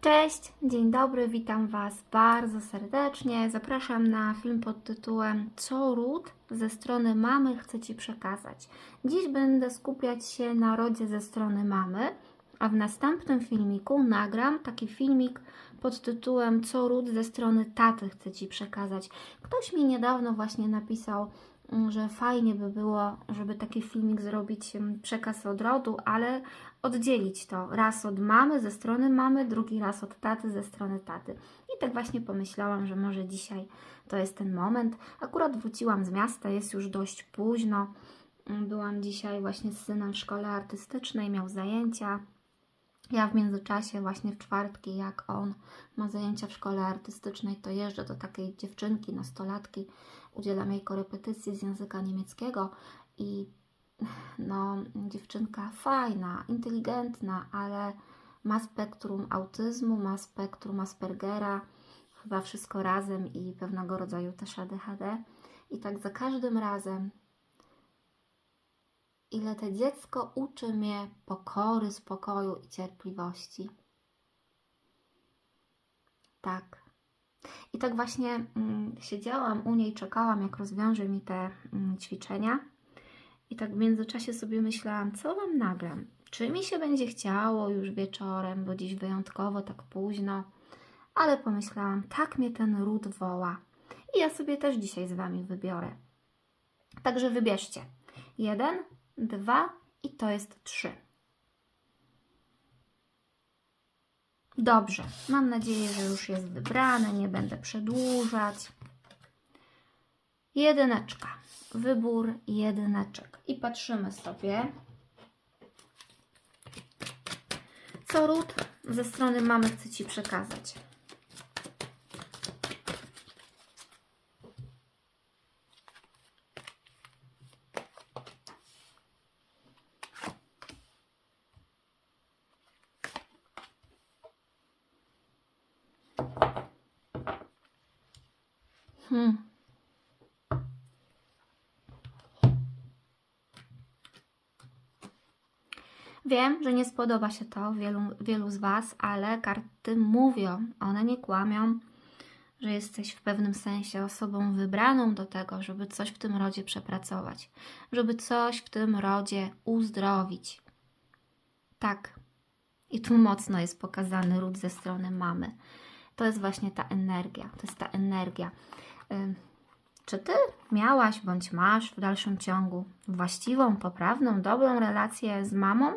Cześć, dzień dobry, witam Was bardzo serdecznie. Zapraszam na film pod tytułem Co ród ze strony mamy chce Ci przekazać. Dziś będę skupiać się na rodzie ze strony mamy, a w następnym filmiku nagram taki filmik pod tytułem Co ród ze strony taty chce Ci przekazać. Ktoś mi niedawno właśnie napisał, że fajnie by było, żeby taki filmik zrobić przekaz od rodu, ale oddzielić to raz od mamy ze strony mamy, drugi raz od taty ze strony taty. I tak właśnie pomyślałam, że może dzisiaj to jest ten moment. Akurat wróciłam z miasta, jest już dość późno. Mm, Byłam dzisiaj właśnie z synem w szkole artystycznej, miał zajęcia. Ja w międzyczasie, właśnie w czwartki, jak on ma zajęcia w szkole artystycznej, to jeżdżę do takiej dziewczynki, nastolatki, udzielam jej korepetycji z języka niemieckiego i no, dziewczynka fajna, inteligentna, ale ma spektrum autyzmu, ma spektrum Aspergera, chyba wszystko razem i pewnego rodzaju też ADHD. I tak za każdym razem, ile to dziecko uczy mnie pokory, spokoju i cierpliwości. Tak. I tak właśnie mm, siedziałam u niej, czekałam, jak rozwiąże mi te mm, ćwiczenia. I tak w międzyczasie sobie myślałam, co Wam nagram? Czy mi się będzie chciało już wieczorem, bo dziś wyjątkowo tak późno? Ale pomyślałam, tak mnie ten ród woła. I ja sobie też dzisiaj z Wami wybiorę. Także wybierzcie. Jeden, dwa i to jest trzy. Dobrze, mam nadzieję, że już jest wybrane, nie będę przedłużać. Jedyneczka. Wybór jedyneczek. I patrzymy sobie, co ród ze strony mamy chce Ci przekazać. Hmm. Wiem, że nie spodoba się to wielu, wielu z Was, ale karty mówią, one nie kłamią, że jesteś w pewnym sensie osobą wybraną do tego, żeby coś w tym rodzie przepracować, żeby coś w tym rodzie uzdrowić. Tak. I tu mocno jest pokazany ród ze strony mamy. To jest właśnie ta energia. To jest ta energia. Czy ty miałaś bądź masz w dalszym ciągu właściwą, poprawną, dobrą relację z mamą?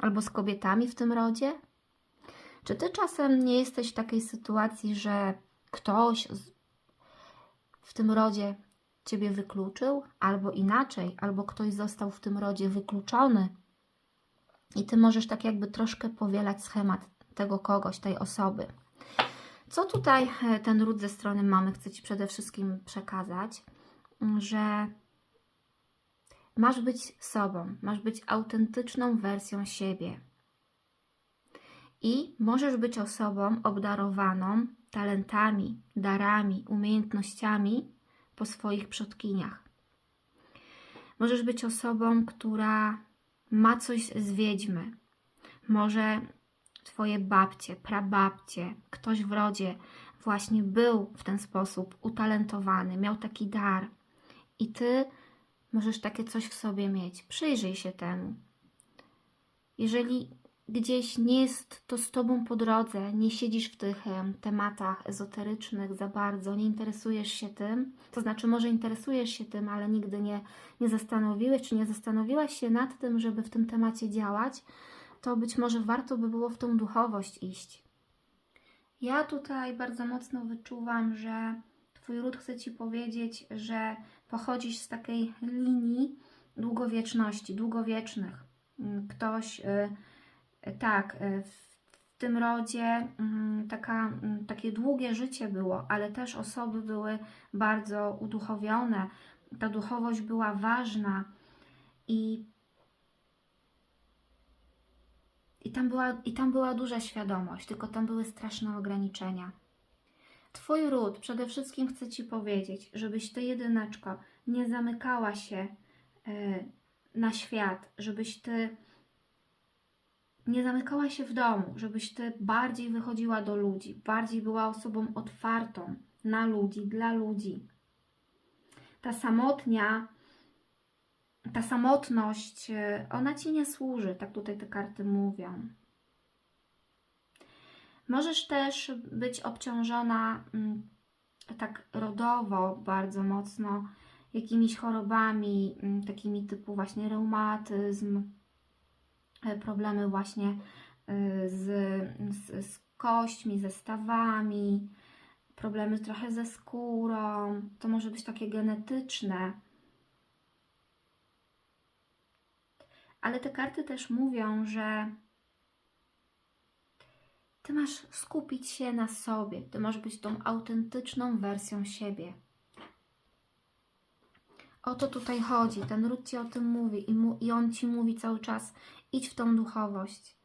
Albo z kobietami w tym rodzie? Czy ty czasem nie jesteś w takiej sytuacji, że ktoś w tym rodzie ciebie wykluczył, albo inaczej, albo ktoś został w tym rodzie wykluczony i ty możesz tak jakby troszkę powielać schemat tego kogoś, tej osoby? Co tutaj e, ten ród ze strony mamy chce Ci przede wszystkim przekazać? Mm, Że masz być sobą, masz być autentyczną wersją siebie. I możesz być osobą obdarowaną talentami, darami, umiejętnościami po swoich przodkiniach. Możesz być osobą, która ma coś z wiedźmy. Może Twoje babcie, prababcie, ktoś w rodzie właśnie był w ten sposób utalentowany, miał taki dar i Ty możesz takie coś w sobie mieć. Przyjrzyj się temu. Jeżeli gdzieś nie jest to z Tobą po drodze, nie siedzisz w tych em, tematach ezoterycznych za bardzo, nie interesujesz się tym, to znaczy może interesujesz się tym, ale nigdy nie, nie zastanowiłeś, czy nie zastanowiłaś się nad tym, żeby w tym temacie działać, to być może warto by było w tą duchowość iść. Ja tutaj bardzo mocno wyczuwam, że Twój ród chce Ci powiedzieć, że pochodzisz z takiej linii długowieczności, długowiecznych. Mm, Ktoś, y, tak, y, w w tym rodzie mm, taka, mm, takie długie życie było, ale też osoby były bardzo uduchowione. Ta duchowość była ważna i I tam, była, I tam była duża świadomość, tylko tam były straszne ograniczenia. Twój ród przede wszystkim chce Ci powiedzieć, żebyś Ty, jedyneczko, nie zamykała się e, na świat, żebyś Ty nie zamykała się w domu, żebyś ty bardziej wychodziła do ludzi, bardziej była osobą otwartą na ludzi, dla ludzi. Ta samotnia, ta samotność, e, ona ci nie służy, tak tutaj te karty mówią. Możesz też być obciążona mm, tak rodowo bardzo mocno jakimiś chorobami, mm, takimi typu właśnie reumatyzm, e, problemy właśnie y, z, z, z kośćmi, ze stawami, problemy trochę ze skórą. To może być takie genetyczne. Ale te karty też mówią, że ty masz skupić się na sobie. Ty masz być tą autentyczną wersją siebie. O to tutaj chodzi. Ten ród ci o tym mówi i, mu, i on ci mówi cały czas: idź w tą duchowość.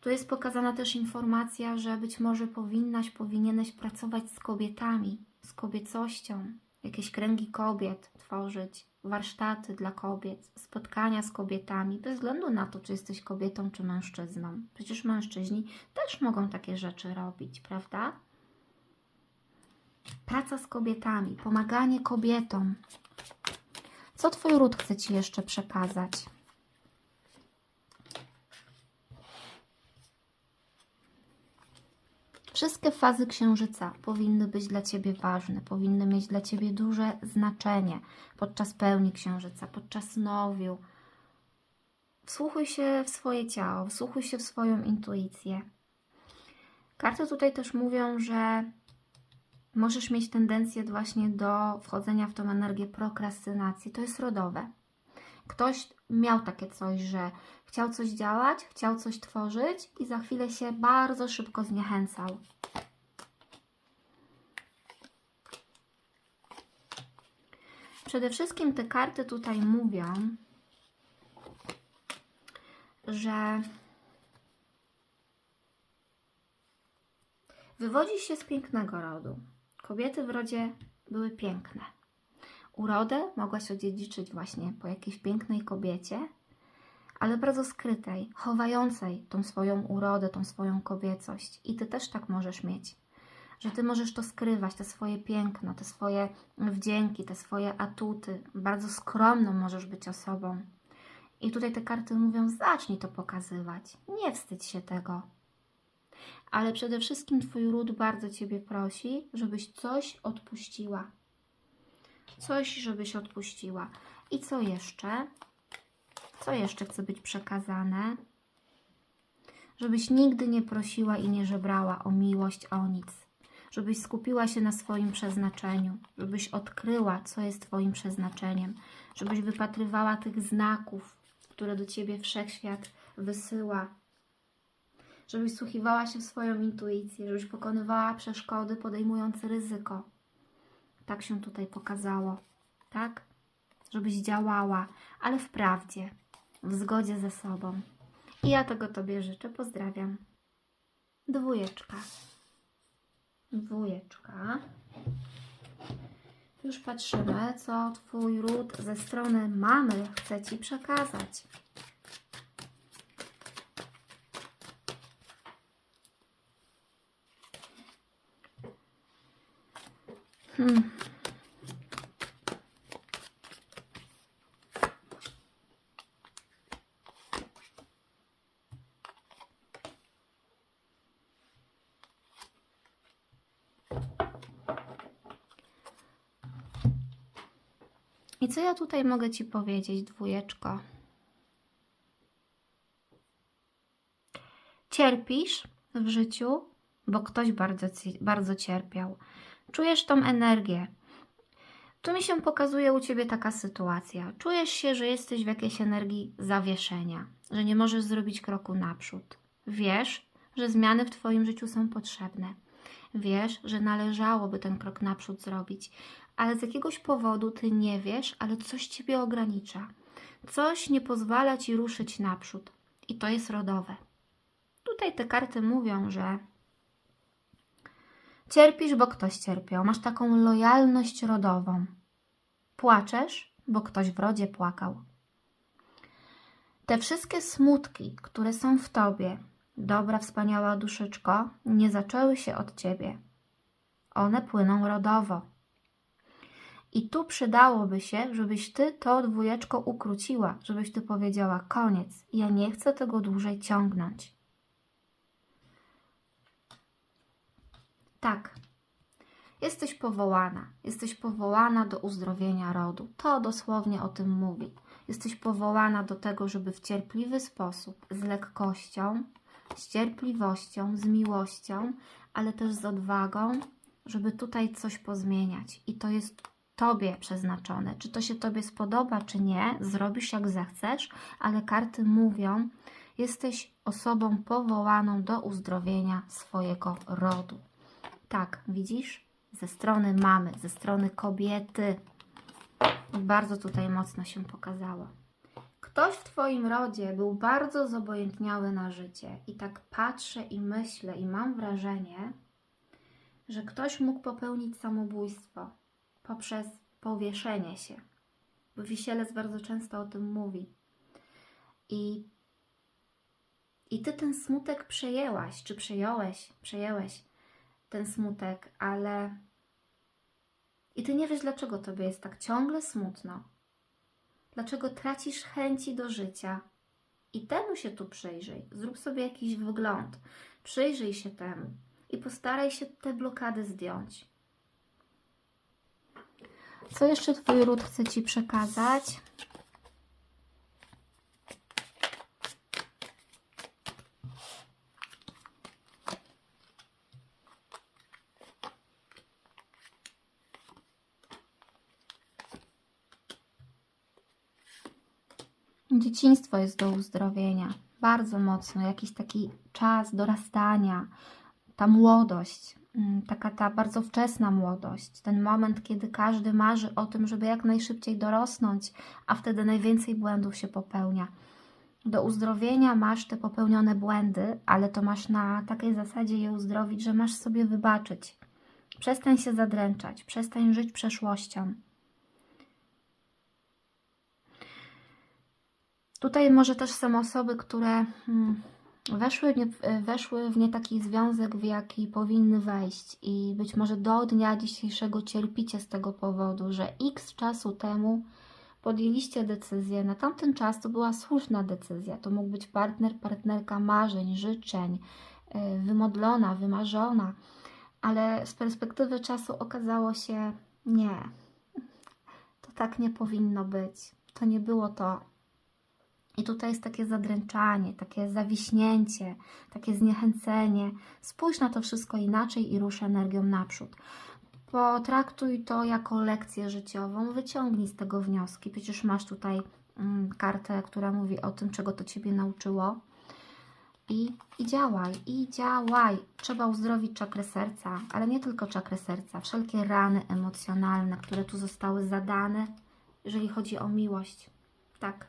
Tu jest pokazana też informacja, że być może powinnaś, powinieneś pracować z kobietami, z kobiecością, jakieś kręgi kobiet tworzyć, warsztaty dla kobiet, spotkania z kobietami, bez względu na to, czy jesteś kobietą, czy mężczyzną. Przecież mężczyźni też mogą takie rzeczy robić, prawda? Praca z kobietami, pomaganie kobietom. Co Twój ród chce Ci jeszcze przekazać? Wszystkie fazy księżyca powinny być dla Ciebie ważne, powinny mieć dla Ciebie duże znaczenie podczas pełni księżyca, podczas nowiu. Wsłuchuj się w swoje ciało, wsłuchuj się w swoją intuicję. Karty tutaj też mówią, że możesz mieć tendencję właśnie do wchodzenia w tą energię prokrastynacji. To jest rodowe. Ktoś miał takie coś, że chciał coś działać, chciał coś tworzyć i za chwilę się bardzo szybko zniechęcał. Przede wszystkim te karty tutaj mówią, że wywodzisz się z pięknego rodu. Kobiety w rodzie były piękne. Urodę mogłaś odziedziczyć właśnie po jakiejś pięknej kobiecie, ale bardzo skrytej, chowającej tą swoją urodę, tą swoją kobiecość. I ty też tak możesz mieć, że ty możesz to skrywać, te swoje piękno, te swoje wdzięki, te swoje atuty. Bardzo skromną możesz być osobą. I tutaj te karty mówią: zacznij to pokazywać, nie wstydź się tego. Ale przede wszystkim Twój ród bardzo Ciebie prosi, żebyś coś odpuściła. Coś, żebyś odpuściła. I co jeszcze? Co jeszcze chce być przekazane? Żebyś nigdy nie prosiła i nie żebrała o miłość, o nic. Żebyś skupiła się na swoim przeznaczeniu. Żebyś odkryła, co jest Twoim przeznaczeniem. Żebyś wypatrywała tych znaków, które do Ciebie wszechświat wysyła. Żebyś słuchiwała się w swoją intuicję. Żebyś pokonywała przeszkody, podejmując ryzyko. Tak się tutaj pokazało. Tak? Żebyś działała, ale w prawdzie w zgodzie ze sobą. I ja tego Tobie życzę. Pozdrawiam. Dwójeczka. Dwójeczka. Już patrzymy, co Twój ród ze strony mamy chce Ci przekazać. Hmm. I co ja tutaj mogę Ci powiedzieć, dwójeczko? Cierpisz w życiu, bo ktoś bardzo, bardzo cierpiał. Czujesz tą energię. Tu mi się pokazuje u Ciebie taka sytuacja. Czujesz się, że jesteś w jakiejś energii zawieszenia, że nie możesz zrobić kroku naprzód. Wiesz, że zmiany w Twoim życiu są potrzebne. Wiesz, że należałoby ten krok naprzód zrobić, ale z jakiegoś powodu ty nie wiesz, ale coś ciebie ogranicza. Coś nie pozwala ci ruszyć naprzód. I to jest rodowe. Tutaj te karty mówią, że cierpisz, bo ktoś cierpiał. Masz taką lojalność rodową. Płaczesz, bo ktoś w rodzie płakał. Te wszystkie smutki, które są w tobie, dobra, wspaniała duszyczko, nie zaczęły się od ciebie. One płyną rodowo. I tu przydałoby się, żebyś ty to dwójeczko ukróciła, żebyś ty powiedziała: koniec, ja nie chcę tego dłużej ciągnąć. Tak. Jesteś powołana. Jesteś powołana do uzdrowienia rodu. To dosłownie o tym mówi. Jesteś powołana do tego, żeby w cierpliwy sposób, z lekkością, z cierpliwością, z miłością, ale też z odwagą, żeby tutaj coś pozmieniać. I to jest Tobie przeznaczone. Czy to się Tobie spodoba, czy nie, zrobisz jak zechcesz, ale karty mówią, jesteś osobą powołaną do uzdrowienia swojego rodu. Tak, widzisz? Ze strony mamy, ze strony kobiety. Bardzo tutaj mocno się pokazało. Ktoś w Twoim rodzie był bardzo zobojętniały na życie i tak patrzę i myślę i mam wrażenie, że ktoś mógł popełnić samobójstwo poprzez powieszenie się. Bo Wisielec bardzo często o tym mówi. I, I Ty ten smutek przejęłaś, czy przejąłeś, przejęłeś ten smutek, ale i Ty nie wiesz, dlaczego Tobie jest tak ciągle smutno. Dlaczego tracisz chęci do życia. I temu się tu przyjrzyj. Zrób sobie jakiś wygląd. Przyjrzyj się temu i postaraj się te blokady zdjąć. Co jeszcze Twój ród chce Ci przekazać? Dzieciństwo jest do uzdrowienia. Bardzo mocno. Jakiś taki czas dorastania, ta młodość, mm, taka ta bardzo wczesna młodość. Ten moment, kiedy każdy marzy o tym, żeby jak najszybciej dorosnąć, a wtedy najwięcej błędów się popełnia. Do uzdrowienia masz te popełnione błędy, ale to masz na takiej zasadzie je uzdrowić, że masz sobie wybaczyć. Przestań się zadręczać, przestań żyć przeszłością. Tutaj może też są osoby, które hmm, weszły, weszły w nie taki związek, w jaki powinny wejść i być może do dnia dzisiejszego cierpicie z tego powodu, że x czasu temu podjęliście decyzję. Na tamten czas to była słuszna decyzja. To mógł być partner, partnerka marzeń, życzeń, yy, wymodlona, wymarzona, ale z perspektywy czasu okazało się nie. To tak nie powinno być. To nie było to. I tutaj jest takie zadręczanie, takie zawiśnięcie, takie zniechęcenie. Spójrz na to wszystko inaczej i rusz energią naprzód. Potraktuj to jako lekcję życiową, wyciągnij z tego wnioski. Przecież masz tutaj mm, kartę, która mówi o tym, czego to Ciebie nauczyło. I, I działaj, i działaj. Trzeba uzdrowić czakrę serca, ale nie tylko czakrę serca. Wszelkie rany emocjonalne, które tu zostały zadane, jeżeli chodzi o miłość. Tak,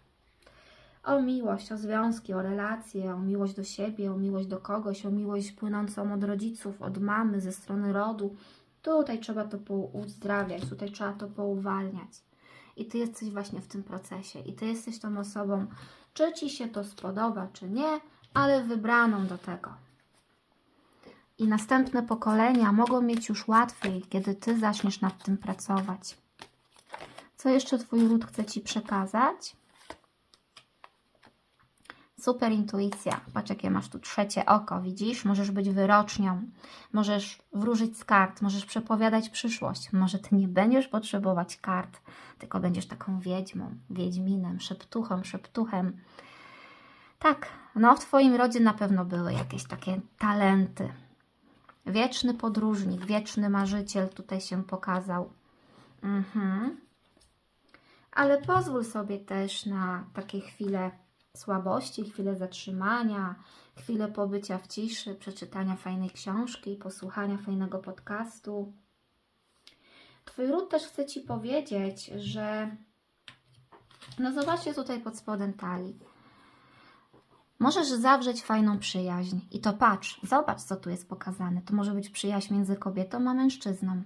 o miłość, o związki, o relacje, o miłość do siebie, o miłość do kogoś, o miłość płynącą od rodziców, od mamy, ze strony rodu. Tutaj trzeba to uzdrawiać, tutaj trzeba to pouwalniać. I Ty jesteś właśnie w tym procesie. I Ty jesteś tą osobą, czy Ci się to spodoba, czy nie, ale wybraną do tego. I następne pokolenia mogą mieć już łatwiej, kiedy Ty zaczniesz nad tym pracować. Co jeszcze Twój ród chce Ci przekazać? Super intuicja. Patrz, jakie masz tu trzecie oko, widzisz? Możesz być wyrocznią, możesz wróżyć z kart, możesz przepowiadać przyszłość. Może ty nie będziesz potrzebować kart, tylko będziesz taką wiedźmą, wiedźminem, szeptuchą, szeptuchem. Tak, no w Twoim rodzie na pewno były jakieś takie talenty. Wieczny podróżnik, wieczny marzyciel tutaj się pokazał. Mhm. Ale pozwól sobie też na takie chwile słabości, chwilę zatrzymania, chwilę pobycia w ciszy, przeczytania fajnej książki, posłuchania fajnego podcastu. Twój ród też chce Ci powiedzieć, że no zobaczcie tutaj pod spodem talii. Możesz zawrzeć fajną przyjaźń i to patrz, zobacz co tu jest pokazane. To może być przyjaźń między kobietą a mężczyzną.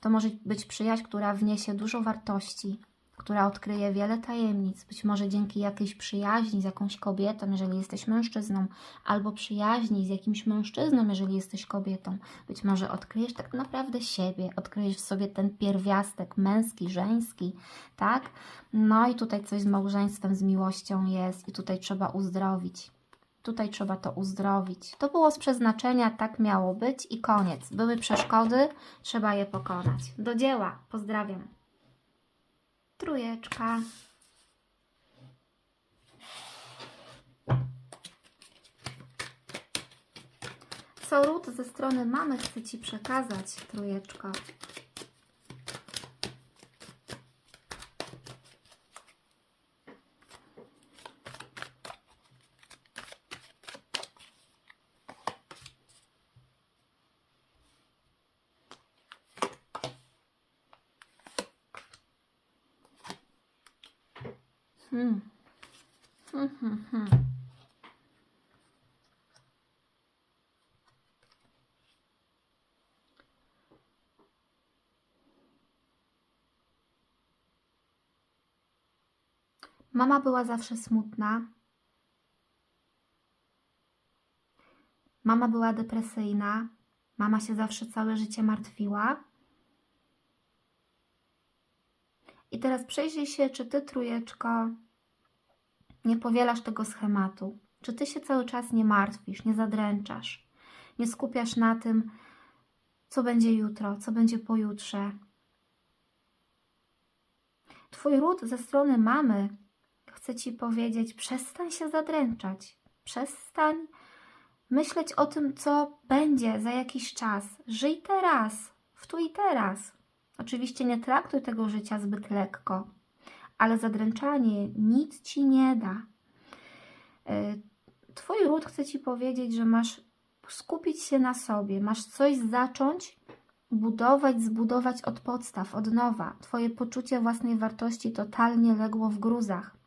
To może być przyjaźń, która wniesie dużo wartości, która odkryje wiele tajemnic, być może dzięki jakiejś przyjaźni z jakąś kobietą, jeżeli jesteś mężczyzną, albo przyjaźni z jakimś mężczyzną, jeżeli jesteś kobietą. Być może odkryjesz tak naprawdę siebie, odkryjesz w sobie ten pierwiastek męski, żeński, tak? No i tutaj coś z małżeństwem, z miłością jest i tutaj trzeba uzdrowić. Tutaj trzeba to uzdrowić. To było z przeznaczenia, tak miało być i koniec. Były przeszkody, trzeba je pokonać. Do dzieła. Pozdrawiam. Trójeczka. Co ród ze strony mamy chce Ci przekazać, trójeczko? Hmm. Hmm, hmm, hmm. Mama była zawsze smutna. Mama była depresyjna. Mama się zawsze całe życie martwiła. I teraz przejrzyj się, czy ty, trójeczko, nie powielasz tego schematu. Czy ty się cały czas nie martwisz, nie zadręczasz, nie skupiasz na tym, co będzie jutro, co będzie pojutrze. Twój ród ze strony mamy chce ci powiedzieć: przestań się zadręczać, przestań myśleć o tym, co będzie za jakiś czas. Żyj teraz, w tu i teraz. Oczywiście nie traktuj tego życia zbyt lekko, ale zadręczanie nic ci nie da. Y, Twój ród chce ci powiedzieć, że masz skupić się na sobie, masz coś zacząć budować, zbudować od podstaw, od nowa. Twoje poczucie własnej wartości totalnie legło w gruzach.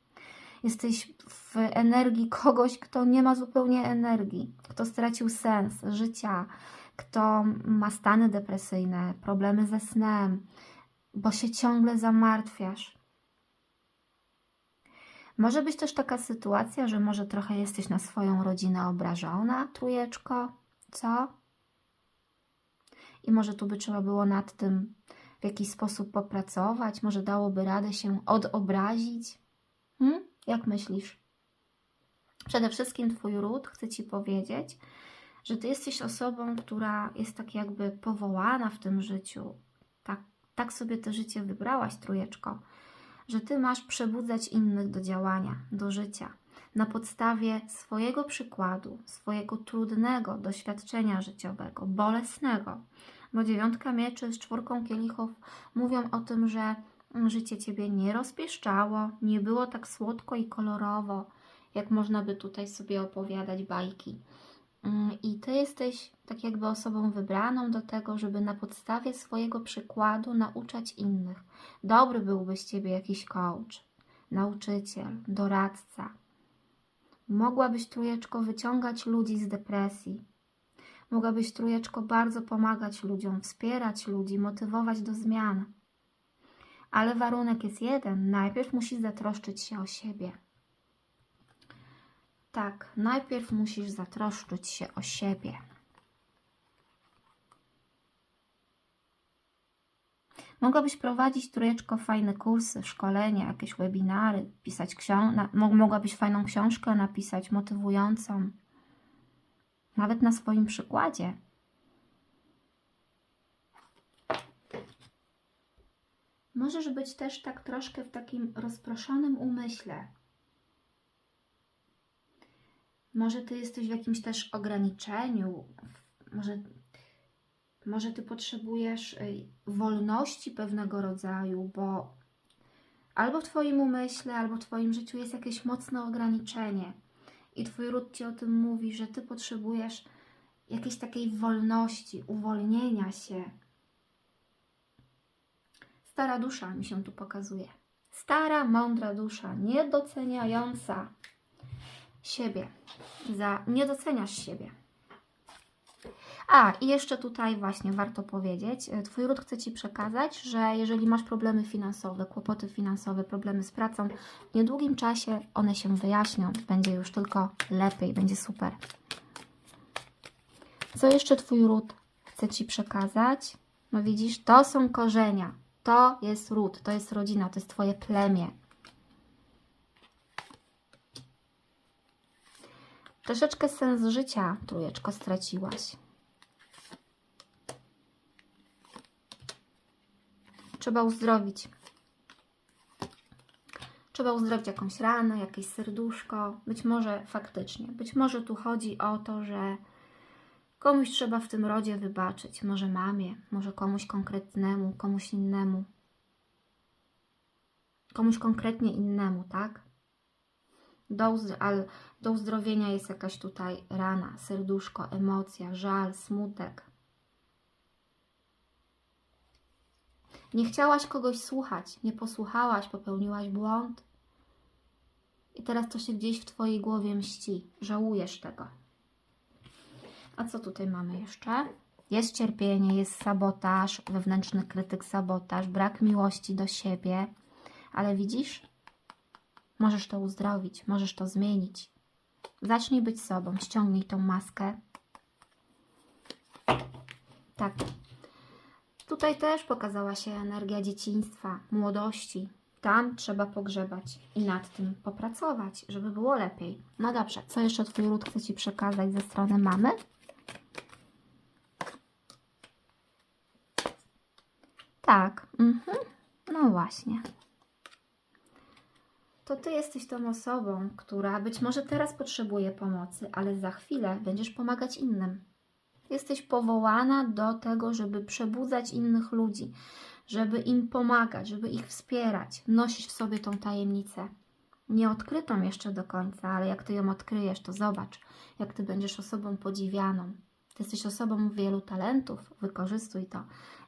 Jesteś w energii kogoś, kto nie ma zupełnie energii, kto stracił sens życia, kto ma stany depresyjne, problemy ze snem, bo się ciągle zamartwiasz. Może być też taka sytuacja, że może trochę jesteś na swoją rodzinę obrażona, trójeczko, co? I może tu by trzeba było nad tym w jakiś sposób popracować, może dałoby radę się odobrazić. Hmm? Jak myślisz? Przede wszystkim Twój ród chce Ci powiedzieć, że Ty jesteś osobą, która jest tak jakby powołana w tym życiu. Tak, tak sobie to życie wybrałaś, trójeczko, że Ty masz przebudzać innych do działania, do życia. Na podstawie swojego przykładu, swojego trudnego doświadczenia życiowego, bolesnego. Bo dziewiątka mieczy z czwórką kielichów mówią o tym, że życie Ciebie nie rozpieszczało, nie było tak słodko i kolorowo, jak można by tutaj sobie opowiadać bajki. I Ty jesteś tak jakby osobą wybraną do tego, żeby na podstawie swojego przykładu nauczać innych. Dobry byłby z Ciebie jakiś coach, nauczyciel, doradca. Mogłabyś, trójeczko, wyciągać ludzi z depresji. Mogłabyś, trójeczko, bardzo pomagać ludziom, wspierać ludzi, motywować do zmian. Ale warunek jest jeden. Najpierw musisz zatroszczyć się o siebie. Tak, najpierw musisz zatroszczyć się o siebie. Mogłabyś prowadzić trójeczko fajne kursy, szkolenia, jakieś webinary, pisać książkę, mogłabyś fajną książkę napisać, motywującą. Nawet na swoim przykładzie. Możesz być też tak troszkę w takim rozproszonym umyśle. Może ty jesteś w jakimś też ograniczeniu, może, może ty potrzebujesz y, wolności pewnego rodzaju, bo albo w twoim umyśle, albo w twoim życiu jest jakieś mocne ograniczenie i twój ród ci o tym mówi, że ty potrzebujesz jakiejś takiej wolności, uwolnienia się. Stara dusza mi się tu pokazuje. Stara, mądra dusza, niedoceniająca siebie, za nie doceniasz siebie. A, i jeszcze tutaj właśnie warto powiedzieć, e, Twój ród chce Ci przekazać, że jeżeli masz problemy finansowe, kłopoty finansowe, problemy z pracą, w niedługim czasie one się wyjaśnią. Będzie już tylko lepiej, będzie super. Co jeszcze Twój ród chce Ci przekazać? No widzisz, to są korzenia. To jest ród, to jest rodzina, to jest Twoje plemię. Troszeczkę sens życia, trójeczko, straciłaś. Trzeba uzdrowić. Trzeba uzdrowić jakąś ranę, jakieś serduszko. Być może faktycznie. Być może tu chodzi o to, że komuś trzeba w tym rodzie wybaczyć. Może mamie, może komuś konkretnemu, komuś innemu. Komuś konkretnie innemu, tak? Do, do uzdrowienia jest jakaś tutaj rana, serduszko, emocja, żal, smutek. Nie chciałaś kogoś słuchać, nie posłuchałaś, popełniłaś błąd. I teraz to się gdzieś w Twojej głowie mści. Żałujesz tego. A co tutaj mamy jeszcze? Jest cierpienie, jest sabotaż, wewnętrzny krytyk, sabotaż, brak miłości do siebie. Ale widzisz? Możesz to uzdrowić, możesz to zmienić. Zacznij być sobą, ściągnij tą maskę. Tak. Tutaj też pokazała się energia dzieciństwa, młodości. Tam trzeba pogrzebać i nad tym popracować, żeby było lepiej. No dobrze, co jeszcze Twój ród chce Ci przekazać ze strony mamy? Tak, mhm. no właśnie. To Ty jesteś tą osobą, która być może teraz potrzebuje pomocy, ale za chwilę będziesz pomagać innym. Jesteś powołana do tego, żeby przebudzać innych ludzi, żeby im pomagać, żeby ich wspierać. Nosisz w sobie tą tajemnicę. Nie odkrytą jeszcze do końca, ale jak Ty ją odkryjesz, to zobacz, jak Ty będziesz osobą podziwianą. Ty jesteś osobą wielu talentów, wykorzystuj to.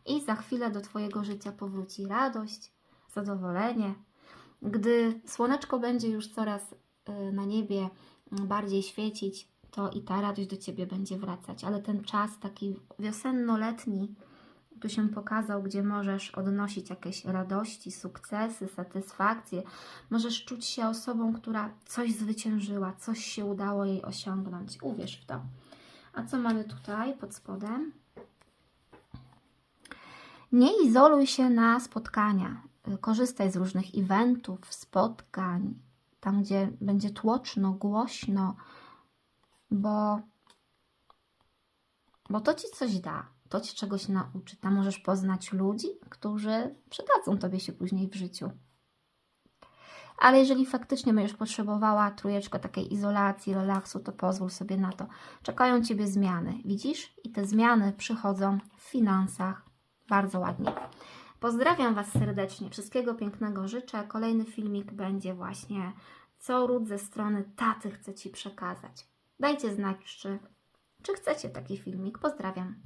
I za chwilę do Twojego życia powróci radość, zadowolenie. Gdy słoneczko będzie już coraz y, na niebie y, bardziej świecić, to i ta radość do Ciebie będzie wracać. Ale ten czas taki wiosenno-letni tu się pokazał, gdzie możesz odnosić jakieś radości, sukcesy, satysfakcje. Możesz czuć się osobą, która coś zwyciężyła, coś się udało jej osiągnąć. Uwierz w to. A co mamy tutaj pod spodem? Nie izoluj się na spotkania. Korzystaj z różnych eventów, spotkań, tam gdzie będzie tłoczno, głośno, bo, bo to ci coś da, to ci czegoś nauczy. Tam możesz poznać ludzi, którzy przydadzą tobie się później w życiu. Ale jeżeli faktycznie będziesz potrzebowała trójeczko takiej izolacji, relaksu, to pozwól sobie na to. Czekają Ciebie zmiany, widzisz? I te zmiany przychodzą w finansach bardzo ładnie. Pozdrawiam Was serdecznie, wszystkiego pięknego życzę. Kolejny filmik będzie właśnie, co ród ze strony taty chce Ci przekazać. Dajcie znać, czy, czy chcecie taki filmik. Pozdrawiam.